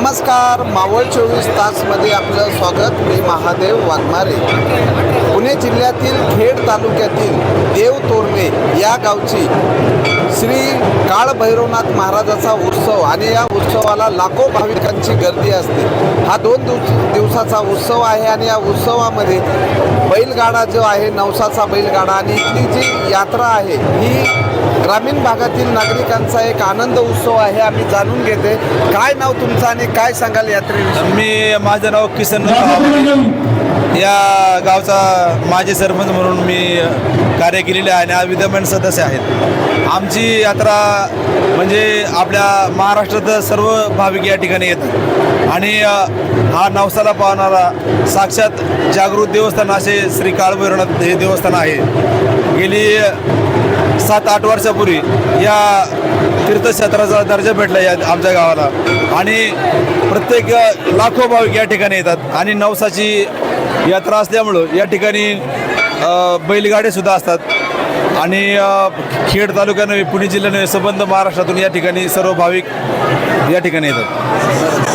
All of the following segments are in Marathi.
नमस्कार मावळ चोवीस तासमध्ये आपलं स्वागत. मी महादेव वाघमारे. पुणे जिल्ह्यातील खेड तालुक्यातील देव तोरणे या गावची श्री काळभैरवनाथ महाराजाचा उत्सव आणि या उत्सवाला लाखो भाविकांची गर्दी असते. हा दोन दिवस दिवसाचा उत्सव आहे आणि या उत्सवामध्ये बैलगाडा जो आहे नवसाचा बैलगाडा आणि इथली जी यात्रा आहे ही ग्रामीण भागातील नागरिकांचा एक आनंद उत्सव आहे आम्ही जाणून घेते. काय नाव तुमचं आणि काय सांगाल यात्रेविषयी? मी माझं नाव किसन या गावचा माजी सरपंच म्हणून मी कार्य केलेले आहे आणि विद्यमान सदस्य आहेत आमची यात्रा म्हणजे आपल्या महाराष्ट्रात सर्व भाविक या ठिकाणी येतात. आणि हा नवसाला पाहणारा साक्षात जागृत देवस्थान असे श्री काळभैरवनाथ हे देवस्थान आहे. गेली सात आठ वर्षापूर्वी या तीर्थक्षेत्राचा दर्जा भेटला या आमच्या गावाला. आणि प्रत्येक लाखो भाविक या ठिकाणी येतात आणि नवसाची यात्रा असल्यामुळं या ठिकाणी बैलगाडेसुद्धा असतात. आणि खेड तालुक्यानं पुणे जिल्ह्याने संबंध महाराष्ट्रातून या ठिकाणी सर्व भाविक या ठिकाणी येतात.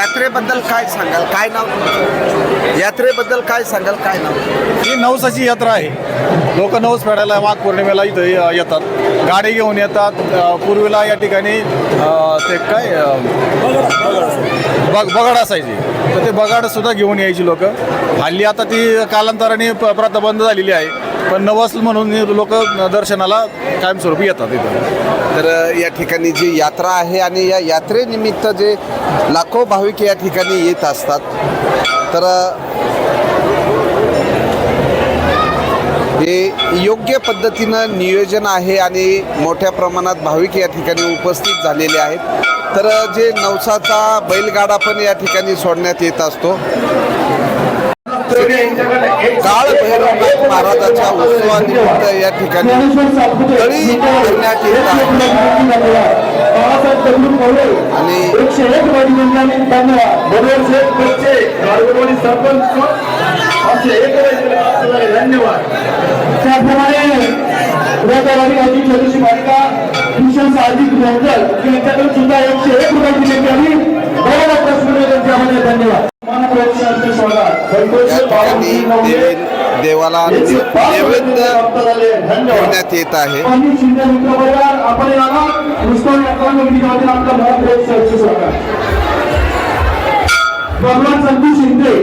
यात्रेबद्दल काय सांगाल? काय नाव तुमचं? यात्रेबद्दल काय सांगाल? काय नाव? ही नवसाची यात्रा आहे. लोक नवस फेडायला माघ पौर्णिमेला इथं येतात. गाडी घेऊन येतात. अ, पूर्वीला या ठिकाणी अ, ते काय अ, बग बगाड असायची. तर ते बगाड सुद्धा घेऊन यायची लोक. हल्ली आता ती कालांतराने प- प्रथा बंद झालेली आहे. पण नवस म्हणून लोक दर्शनाला कायमस्वरूपी येतात इथं. तर या ठिकाणी जी यात्रा आहे आणि या यात्रेनिमित्त जे लाखो भाविक या ठिकाणी येत असतात तर हे योग्य पद्धतीनं नियोजन आहे आणि मोठ्या प्रमाणात भाविक या ठिकाणी उपस्थित झालेले आहेत. तर जे नवसाचा बैलगाडा पण या ठिकाणी सोडण्यात येत असतो. काळ भैरवनाथ महाराजाच्या उत्सवानिमित्त या ठिकाणी तळी करण्यात येत आहे. आणि धन्यवाद त्याप्रमाणे गावची छोटीशी बालिका भूषण साहजिक यांच्याकडून सुद्धा एकशे एक रुपये दिले त्यांनी बरोबर प्रश्न धन्यवाद. देवाला नैवेद्य करण्यात येत आहे आणि याला भगवान संतू शिंदे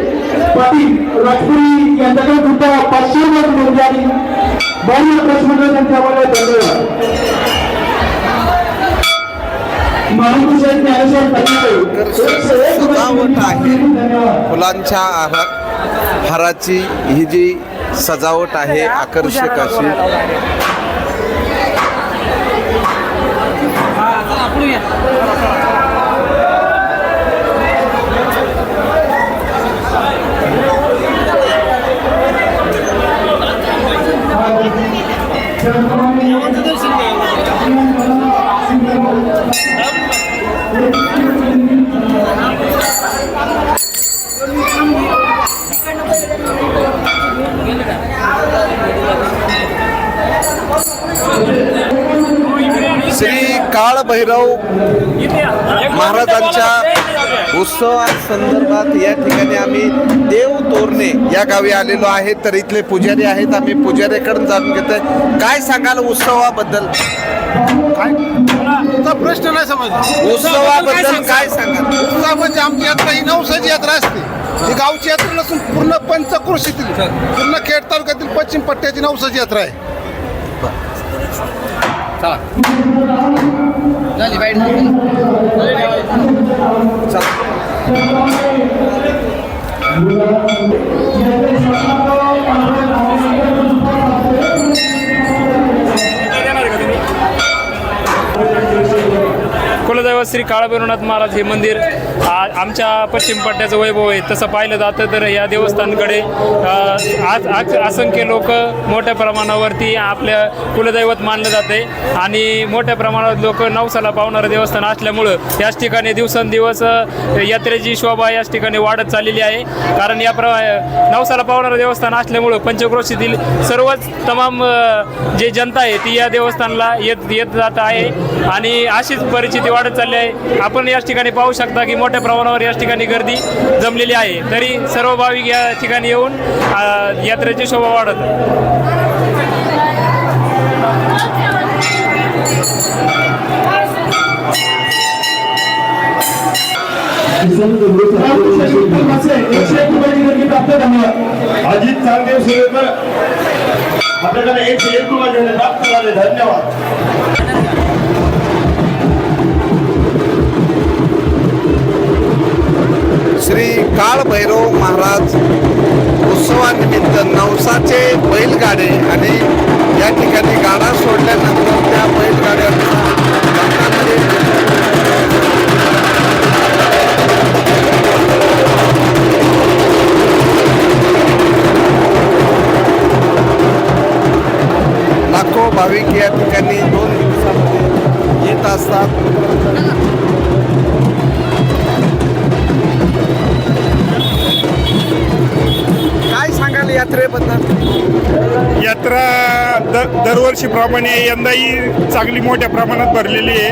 पाटील राजपुरी यांच्याकडे सुद्धा पाचशे रुपये आणि बावन्न प्रश्न त्यांच्यामध्ये धन्यवाद महानुष ज्ञानेश्वर तर फडणवीस एकशे एक सजावट आहे फुलांच्या आहार हाराची ही जी सजावट आहे आकर्षक अशी श्री काळभैरव महाराजांच्या उत्सवासंदर्भात या ठिकाणी आम्ही देव तोरणे या गावी आलेलो आहे. तर इथले पुजारी आहेत. आम्ही पुजाऱ्याकडून जाणून घेतोय. काय सांगाल उत्सवाबद्दल? काय? तुमचा प्रश्न नाही समजला. उत्सवाबद्दल काय उत्साह म्हणजे आमची यात्रा ही नवसाची यात्रा असते. ही गावची यात्रा नसून पूर्ण पंचक्रोशीतील पूर्ण खेड तालुक्यातील पश्चिम पट्ट्याची नवसाची यात्रा आहे. कुलदैवत श्री काळभैरवनाथ महाराज हे मंदिर आमच्या पश्चिम पट्ट्याचं वैभव आहे. तसं पाहिलं जातं तर या देवस्थानकडे आज आज असंख्य लोक मोठ्या प्रमाणावरती आपल्या कुलदैवत मानलं जाते. आणि मोठ्या प्रमाणात लोक नवसाला पावणारं देवस्थान असल्यामुळं याच ठिकाणी दिवसेंदिवस यात्रेची शोभा याच ठिकाणी वाढत चाललेली आहे. कारण या प्र नवसाला पावणारं देवस्थान असल्यामुळं पंचक्रोशीतील सर्वच तमाम जे जनता आहे ती या देवस्थानला येत येत जात आहे. आणि अशीच परिस्थिती वाढत चालली आहे. आहे आपण याच ठिकाणी पाहू शकता की मोठ्या प्रमाणावर या ठिकाणी गर्दी जमलेली आहे. तरी सर्व भाविक या ठिकाणी येऊन यात्रेची शोभा वाढत अजित चांगदेव सुरेकर. आपल्याकडे एकशे एक रुपये प्राप्त झाले धन्यवाद. श्री काळभैरव महाराज उत्सवानिमित्त नवसाचे बैलगाडे आणि या ठिकाणी गाडा सोडल्यानंतर त्या बैलगाड्यांना लाखो भाविक या ठिकाणी दोन दिवसामध्ये येत असतात. यात्रेबद्दल? यात्रा द दरवर्षीप्रमाणे यंदाही चांगली मोठ्या प्रमाणात भरलेली आहे.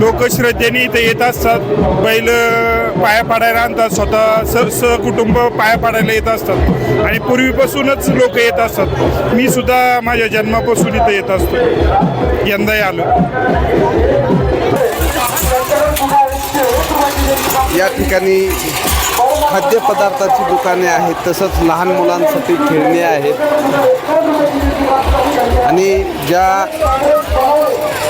लोक श्रद्धेने इथे येत असतात बैल पाया पाडायला आणतात स्वतः स सहकुटुंब पाया पाडायला येत असतात. आणि पूर्वीपासूनच लोक येत असतात. मी सुद्धा माझ्या जन्मापासून इथे येत असतो. यंदाही आलो. या ठिकाणी खाद्यपदार्थाची दुकाने आहेत तसंच लहान मुलांसाठी खेळणी आहेत. आणि ज्या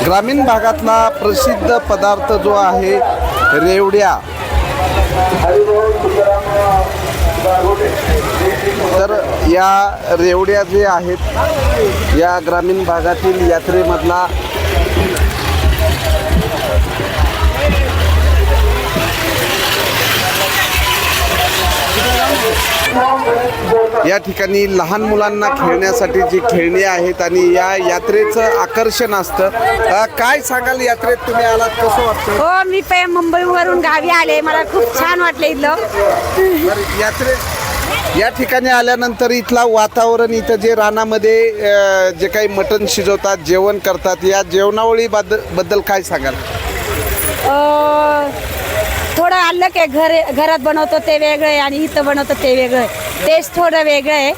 ग्रामीण भागातला प्रसिद्ध पदार्थ जो आहे रेवड्या. तर या रेवड्या जे आहेत या ग्रामीण भागातील यात्रेमधला या ठिकाणी लहान मुलांना खेळण्यासाठी जी खेळणी आहेत आणि या यात्रेचं आकर्षण असतं. अ, काय सांगाल यात्रेत तुम्ही आलात? कसं वाटतं हो मी पे मुंबईवरून गावी आले. मला खूप छान वाटलं इथलं. बरं, यात्रेत या ठिकाणी आल्यानंतर इथला वातावरण इथं जे रानामध्ये अ, जे काही मटण शिजवतात जेवण करतात या जेवणावळी बद्द- बद्दल काय सांगाल? अं, थोडं अलग आहे घर घरात बनवतो ते वेगळं आहे आणि इथं बनवतो ते वेगळं. आहे टेस्ट थोडं वेगळं आहे.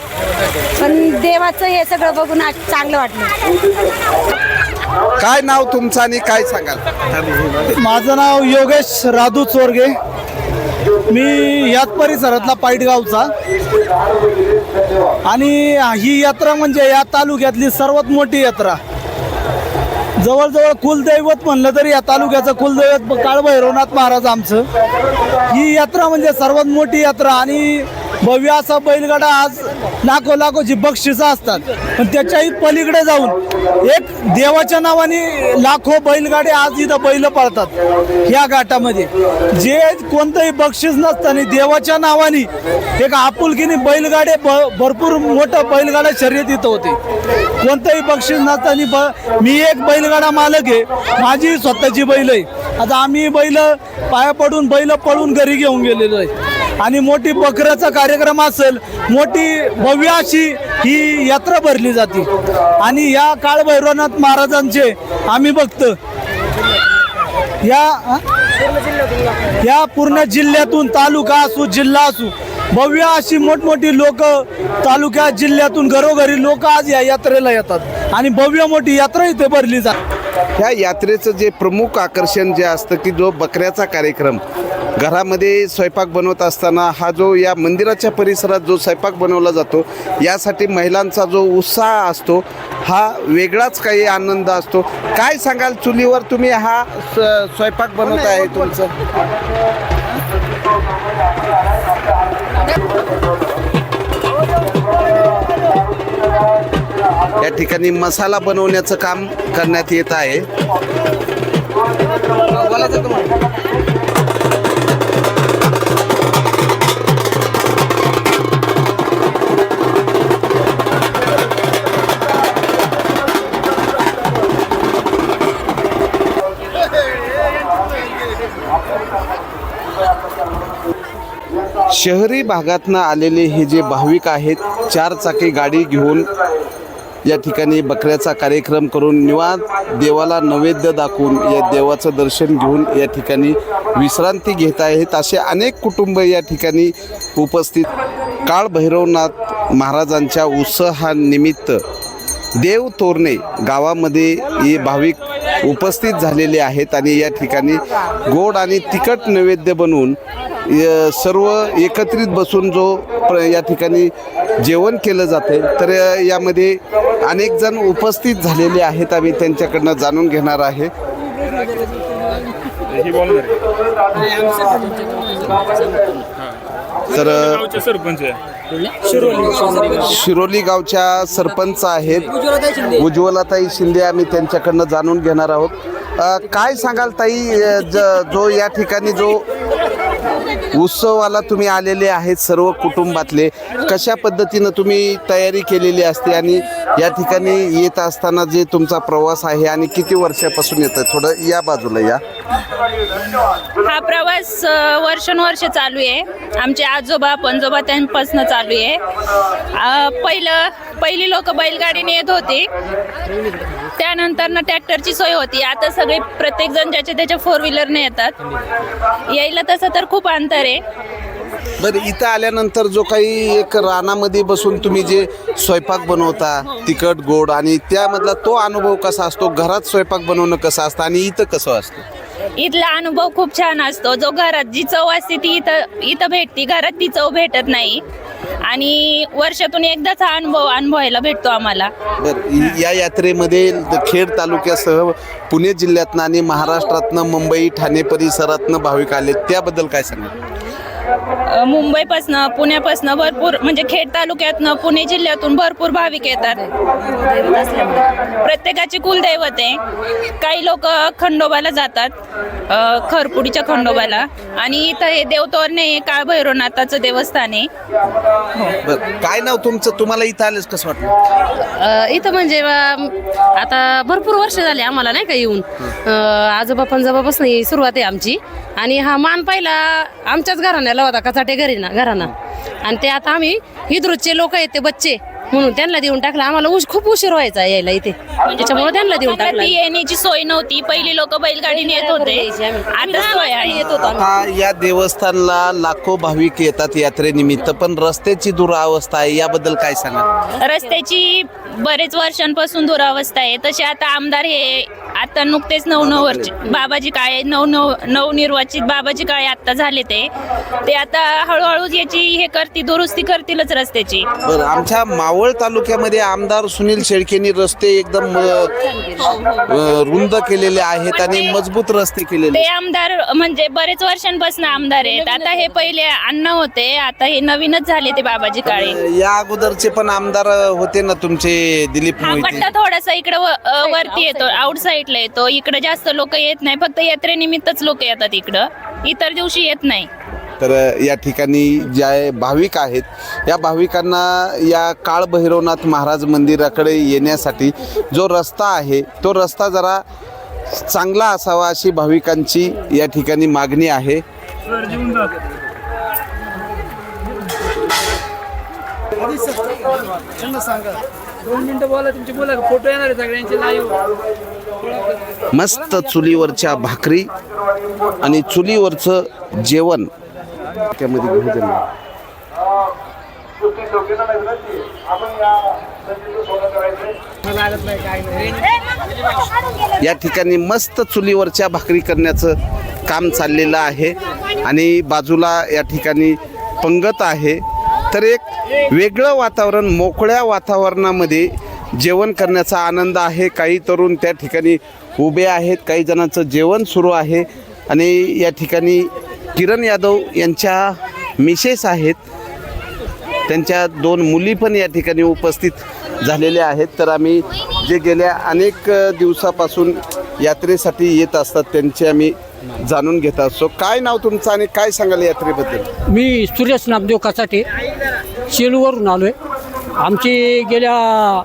पण देवाचं हे सगळं बघून आज चांगलं वाटलं. काय नाव तुमचं आणि काय सांगाल? माझं नाव योगेश राधू चोरगे. मी याच परिसरातला पाईटगावचा. आणि ही यात्रा म्हणजे या तालुक्यातली सर्वात मोठी यात्रा. जवळजवळ कुलदैवत म्हणलं तरी या तालुक्याचं कुलदैवत काळभैरवनाथ महाराज आमचं. ही यात्रा म्हणजे सर्वात मोठी यात्रा आणि भव्य असा बैलगाडा आज लाखो लाखोची बक्षिसं असतात. पण त्याच्याही पलीकडे जाऊन एक देवाच्या नावाने लाखो बैलगाडे आज इथं बैल पळतात ह्या घाटामध्ये. जे कोणतंही बक्षीस नसताना देवाच्या नावाने एक आपुलकीने बैलगाडे ब भरपूर मोठं बैलगाडा शर्यत इथं होते. कोणतंही बक्षीस नसताना ब मी एक बैलगाडा मालक आहे माझी स्वतःची बैल आहे. आता आम्ही बैल पाया पडून बैल पळून घरी घेऊन गेलेलो आहे. आणि मोठी बकऱ्याचा कार्यक्रम असेल मोठी भव्य अशी ही यात्रा भरली जाते. आणि या काळभैरवनाथ महाराजांचे आम्ही बघतो या या पूर्ण जिल्ह्यातून तालुका असू जिल्हा असू भव्य अशी मोठमोठी लोक तालुक्या जिल्ह्यातून घरोघरी लोक आज या यात्रेला येतात. आणि भव्य मोठी यात्रा इथे भरली जाते. या यात्रेचं जे प्रमुख आकर्षण जे असतं की जो बकऱ्याचा कार्यक्रम घरामध्ये स्वयंपाक बनवत असताना हा जो या मंदिराच्या परिसरात जो स्वयंपाक बनवला जातो यासाठी महिलांचा जो उत्साह असतो हा वेगळाच काही आनंद असतो. काय सांगाल चुलीवर तुम्ही हा स्वयंपाक बनवत आहे तुमचं? या ठिकाणी मसाला बनवण्याचं काम करण्यात येत आहे. शहरी भागातनं आलेले हे जे भाविक आहेत चार चाकी गाडी घेऊन या ठिकाणी बकऱ्याचा कार्यक्रम करून निवांत देवाला नैवेद्य दाखवून या देवाचं दर्शन घेऊन या ठिकाणी विश्रांती घेत आहेत. असे अनेक कुटुंब या ठिकाणी उपस्थित. काळभैरवनाथ महाराजांच्या उत्सहानिमित्त देव तोरणे गावामध्ये हे भाविक उपस्थित झालेले आहेत आणि या ठिकाणी गोड आणि तिखट नैवेद्य बनवून सर्व एकत्रित बसून जो प्र या ठिकाणी जेवण केलं जाते तर यामध्ये अनेक जण उपस्थित झालेले आहेत. आम्ही त्यांच्याकडनं जाणून घेणार आहे. तर सरपंच शिरोली गावच्या सरपंच आहेत. उज्ज्वलाताई शिंदे आम्ही त्यांच्याकडनं जाणून घेणार आहोत. काय सांगाल ताई? ज- जो या ठिकाणी जो उत्सवाला तुम्ही आलेले आहेत सर्व कुटुंबातले. कशा पद्धतीनं तुम्ही तयारी केलेली असते आणि या ठिकाणी येत असताना जे तुमचा प्रवास आहे आणि किती वर्षापासून येतं थोडं या बाजूला या. हा प्रवास वर्षानुवर्ष चालू आहे. आमचे आजोबा पणजोबा त्यांपासून चालू आहे. पहिलं पहिली लोक बैलगाडीने येत होती. त्यानंतर ना ट्रॅक्टरची सोय होती. आता सगळे प्रत्येक जण ज्याच्या त्याच्या फोर व्हीलरने येतात. यायला तसं तर खूप अंतर आहे. बरं इथं आल्यानंतर जो काही एक रानामध्ये बसून तुम्ही जे स्वयंपाक बनवता तिखट गोड आणि त्यामधला तो अनुभव कसा असतो? घरात स्वयंपाक बनवणं कसं असतं आणि इथं कसं असतं? इथला अनुभव खूप छान असतो. जो घरात जी चव असते ती इथं इथं भेटते. घरात ती चव भेटत नाही. आणि वर्षातून एकदाच हा अनुभव अनुभवायला भेटतो आम्हाला. या यात्रेमध्ये खेड तालुक्यासह पुणे जिल्ह्यातनं आणि महाराष्ट्रातनं मुंबई ठाणे परिसरातनं भाविक आले त्याबद्दल काय सांगा मुंबईपासनं पुण्यापासनं भरपूर म्हणजे खेड तालुक्यातनं पुणे जिल्ह्यातून भरपूर भाविक येतात. प्रत्येकाची कुलदैवत आहे. काही लोक खंडोबाला जातात खरपुडीच्या खंडोबाला. आणि इथं हे देवतोरणे हे काळ भैरवनाथाचं देवस्थान आहे. बरं काय नाव तुमचं? तुम्हाला इथं आलेच कसं वाटलं? अ, इथं म्हणजे आता भरपूर वर्ष झाले आम्हाला नाही का येऊन. अ, आजोबा पंजोबापासून ही सुरुवात आहे आमची. आणि हा मान पहिला आमच्याच घराण्याला होता कचाटे घरी ना घराना. आणि ते आता आम्ही हिदृतचे लोक आहेत ते बच्चे. म्हणून त्यांना देऊन टाकलं. आम्हाला उश खूप उशीर व्हायचा यायला इथे. त्याच्यामुळे त्यांना देऊन टाकलं. ती येण्याची सोय नव्हती. पहिली लोक बैलगाडीने येत होते. आता सोय आहे. येत होतो आम्ही. आता या देवस्थानला लाखो भाविक येतात यात्रेनिमित्त पण रस्त्याची दुरावस्था आहे याबद्दल काय सांगा रस्त्याची बरेच वर्षांपासून दुरावस्था आहे. तसे आता आमदार हे आता नुकतेच नऊ नऊ वर्ष बाबाजी काळे नऊ नऊ नवनिर्वाचित बाबाजी काळे आता झाले ते. ते आता हळूहळू याची हे करतील दुरुस्ती करतीलच रस्त्याची. बरं आमच्या मावळ तालुक्यामध्ये आमदार सुनील शेळकेंनी रस्ते एकदम रुंद केलेले आहेत आणि मजबूत रस्ते केलेले ते आमदार म्हणजे बरेच वर्षांपासून आमदार आहेत. आता हे पहिले अण्णा होते आता हे नवीनच झाले ते बाबाजी काळे. या अगोदरचे पण आमदार होते ना तुमचे दिलीप हा मोहिते? पट्टा थोडासा इकडे वरती येतो आउट साईडला येतो. इकडे जास्त लोक येत नाही फक्त यात्रेनिमित्तच लोक येतात इकडं. इतर दिवशी येत नाही. तर या ठिकाणी ज्या भाविक आहेत या भाविकांना या काळभैरवनाथ महाराज मंदिराकडे येण्यासाठी जो रस्ता आहे तो रस्ता जरा चांगला असावा अशी भाविकांची या ठिकाणी मागणी आहे. मस्त चुलीवरच्या भाकरी आणि चुलीवरचं जेवण त्यामध्ये घेऊ या ठिकाणी मस्त चुलीवरच्या भाकरी करण्याचं काम चाललेलं आहे. आणि बाजूला या ठिकाणी पंगत आहे. तर एक वेगळं वातावरण मोकळ्या वातावरणामध्ये जेवण करण्याचा आनंद आहे. काही तरुण त्या ठिकाणी उभे आहेत. काही जणांचं जेवण सुरू आहे. आणि या ठिकाणी किरण यादव यांच्या मिसेस आहेत. त्यांच्या दोन मुली पण या ठिकाणी उपस्थित झालेल्या आहेत. तर आम्ही जे गेल्या अनेक दिवसापासून यात्रेसाठी येत असतात त्यांचे आम्ही जाणून घेत असतो. काय नाव तुमचं आणि काय सांगाल यात्रेबद्दल? मी सुरेश नामदेव कासाटे शेलूवरून आलो आहे आमची गेल्या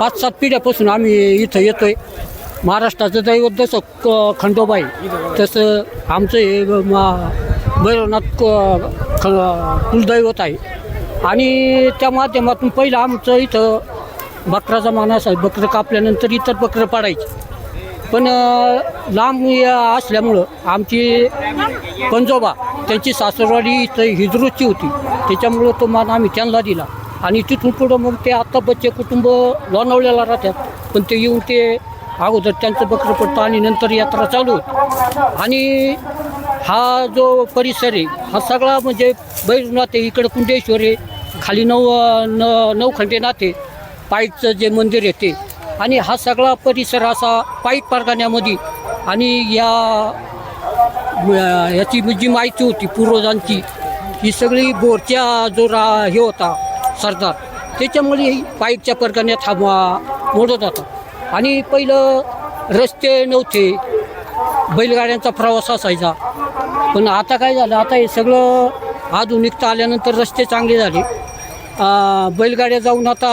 पाच सात पिढ्यापासून आम्ही इथं येतो आहे महाराष्ट्राचं दैवत जसं क खंडोबाई तसं आमचं हे मा भैरवनाथ क ख कुलदैवत आहे. आणि त्या माध्यमातून पहिलं आमचं इथं बकराचा मान असायचा बकरं कापल्यानंतर इतर बकरं पाडायची. पण लांब असल्यामुळं आमची पंजोबा त्यांची सासरवाडी इथं हिजरूची होती. त्याच्यामुळं तो मान आम्ही त्यांना दिला. आणि तिथून पुढं मग ते आत्ता बच्चे कुटुंब लोणावळ्याला राहतात. पण ते येऊन ते अगोदर त्यांचं बकरं पडतं आणि नंतर यात्रा चालू. आणि हा जो परिसर आहे हा सगळा म्हणजे बैजनाथ आहे इकडं कुंडेश्वर आहे खाली नऊ न नवखंडे नाते पायीचं जे मंदिर आहे ते. आणि हा सगळा परिसर असा पाईक परगाण्यामध्ये. आणि या याची जी माहिती होती पूर्वजांची ही सगळी बोरच्या जो रा हे होता सरदार त्याच्यामुळे ही परगाण्यात हा मोडत होता. आणि पहिलं रस्ते नव्हते. बैलगाड्यांचा प्रवास असायचा. पण आता काय झालं? आता हे सगळं आधुनिकता आल्यानंतर रस्ते चांगले झाले. बैलगाड्या जाऊन आता